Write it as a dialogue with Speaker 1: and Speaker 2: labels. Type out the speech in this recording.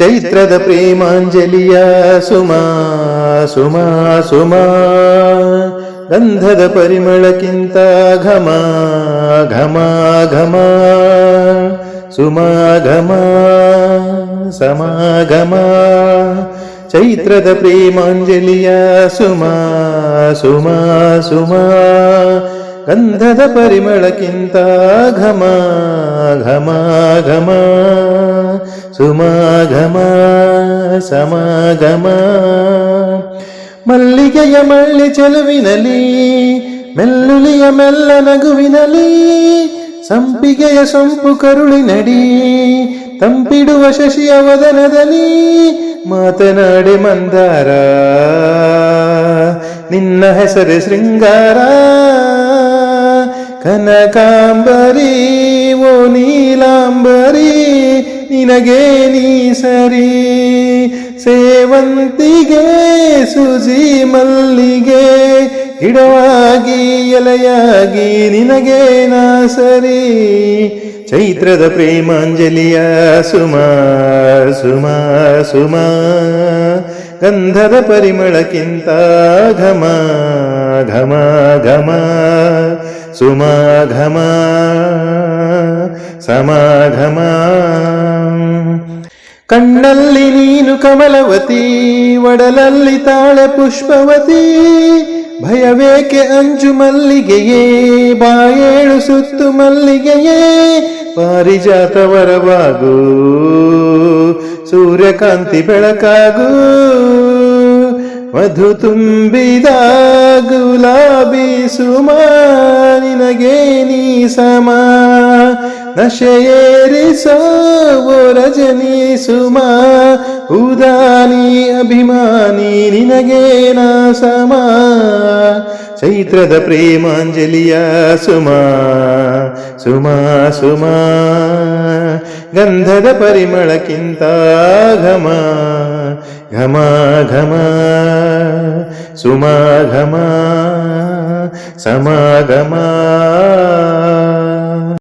Speaker 1: ಚೈತ್ರದ ಪ್ರೇಮಾಂಜಲಿಯ ಸುಮಾ ಸುಮಾ ಸುಮಾ. ಗಂಧದ ಪರಿಮಳಕ್ಕಿಂತ ಘಮ ಘಮ ಘಮ. ಸುಮಾ, ಘಮ ಸಮಾಗಮ ಚೈತ್ರದ ಪ್ರೇಮಾಂಜಲಿಯ ಸುಮಾ ಸುಮಾ ಸುಮಾ. ಗಂಧದ ಪರಿಮಳಕ್ಕಿಂತ ಘಮ ಘಮ ಘಮ, ಸುಮ, ಘಮ ಸಮಾಗಮ ಮಲ್ಲಿಗೆಯ ಮಳ್ಳಿ ಚೆಲುವಿನಲಿ ಮೆಲ್ಲುಲಿಯ ಮೆಲ್ಲ ನಗುವಿನಲಿ ಸಂಪಿಗೆಯ ಸೊಂಪು ಕರುಳಿನಡಿ ತಂಪಿಡುವ ಶಶಿಯ ವದನದಲ್ಲಿ ಮಾತನಾಡಿ ಮಂದಾರ. ನಿನ್ನ ಹೆಸರೇ ಶೃಂಗಾರ. ಕನಕಾಂಬರಿ, ಓ ನೀಲಾಂಬರಿ, ನಿನಗೆ ನೀ ಸರಿ. ಸೇವಂತಿಗೆ, ಸುಜಿ ಮಲ್ಲಿಗೆ ಗಿಡವಾಗಿ ಎಲೆಯಾಗಿ, ನಿನಗೆ ನಾ ಸರಿ. ಚೈತ್ರದ ಪ್ರೇಮಾಂಜಲಿಯ ಸುಮಾ ಸುಮಾ ಸುಮಾ. ಗಂಧದ ಪರಿಮಳಕ್ಕಿಂತ ಘಮ. ಘಮ ಘಮ ಸುಮಾ ಘಮ ಸಮಾಘಮ. ಕಣ್ಣಲ್ಲಿ ನೀನು ಕಮಲವತಿ, ಒಡಲಲ್ಲಿ ತಾಳೆ ಪುಷ್ಪವತಿ, ಭಯವೇಕೆ ಅಂಜು ಮಲ್ಲಿಗೆಯೇ, ಬಾಯೇಳು ಸುತ್ತು ಮಲ್ಲಿಗೆಯೇ ಪಾರಿಜಾತ ವರವಾಗು ಸೂರ್ಯಕಾಂತಿ ಬೆಳಕಾಗು. ಮಧು ತುಂಬಿದ ಗುಲಾಬಿ ಸುಮ, ನಿನಗೆ ನೀ ಸಮ. ನಶೆಯೇರಿಸೋ ರಜನಿ ಸುಮ, ಉದಾನಿ ಅಭಿಮಾನಿ ನಿನಗೆ ನಾ ಸಮ. ಚೈತ್ರದ ಪ್ರೇಮಾಂಜಲಿಯ ಸುಮಾ ಸುಮಾ ಸುಮಾ. ಗಂಧದ ಪರಿಮಳಕ್ಕಿಂತ ಘಮ. ಘಮ ಘಮ ಸುಮಾ ಘಮ ಸಮಾಗಮ